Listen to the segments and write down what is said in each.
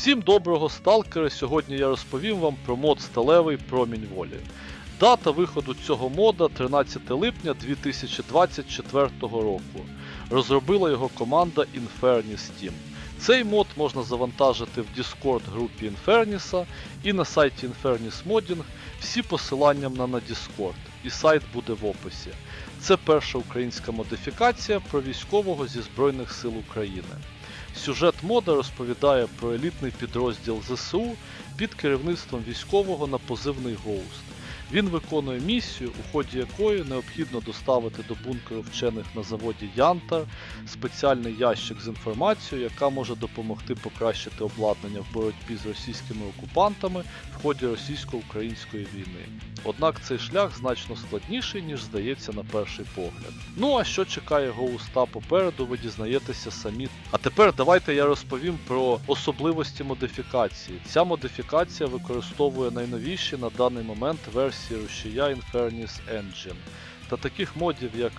Всім доброго сталкери! Сьогодні я розповім вам про мод Сталевий Промінь Волі. Дата виходу цього мода 13 липня 2024 року. Розробила його команда Infernis Team. Цей мод можна завантажити в Discord групі Infernis і на сайті Infernis Modding. Всі посилання на, на Discord, і сайт буде в описі. Це перша українська модифікація про військового зі Збройних сил України. Сюжет мода розповідає про елітний підрозділ ЗСУ під керівництвом військового на позивний Гоуст. Він виконує місію, у ході якої необхідно доставити до бункеру вчених на заводі Янтар спеціальний ящик з інформацією, яка може допомогти покращити обладнання в боротьбі з російськими окупантами в ході російсько-української війни. Однак цей шлях значно складніший, ніж здається на перший погляд. Ну а що чекає Гоуста попереду, ви дізнаєтеся самі. А тепер давайте я розповім про особливості модифікації. Ця модифікація використовує найновіші на даний момент версії рушія Infernis Engine та таких модів як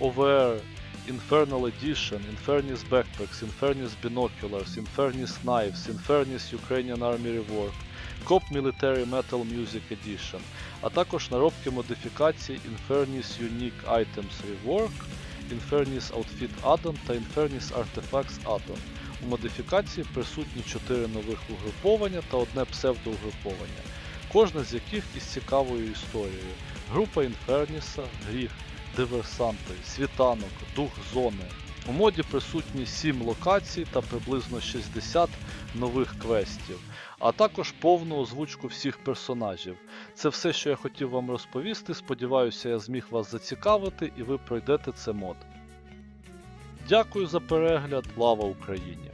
OVR, Infernal Edition, Infernis Backpacks, Infernis Binoculars, Infernis Knives, Infernis Ukrainian Army Rework, COP Military Metal Music Edition, а також наробки модифікацій Infernis Unique Items Rework, Infernis Outfit Addon та Infernis Artifacts Addon. У модифікації присутні 4 нових угруповання та одне псевдоугруповання, кожне з яких із цікавою історією. Група Інферніса, Гріх, Диверсанти, Світанок, Дух Зони. У моді присутні 7 локацій та приблизно 60 нових квестів, а також повну озвучку всіх персонажів. Це все, що я хотів вам розповісти. Сподіваюся, я зміг вас зацікавити і ви пройдете це мод. Дякую за перегляд, слава Україні!